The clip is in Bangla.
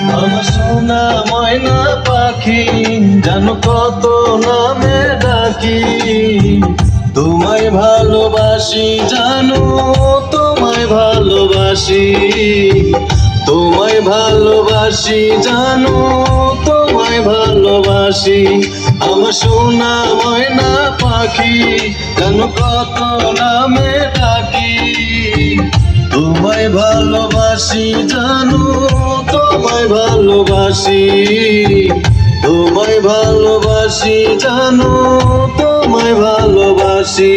আমার সোনা ময়না পাখি, জানো কত নামে ডাকি। তোমায় ভালোবাসি, জানো তোমায় ভালোবাসি। তোমায় ভালোবাসি, জানো তোমায় ভালোবাসি। আমার সোনা ময়না পাখি, জানো কত নামে ডাকি। তোমায় ভালোবাসি, জানো তোমায় ভালোবাসি তোমায় ভালোবাসি জানো তোমায় ভালোবাসি।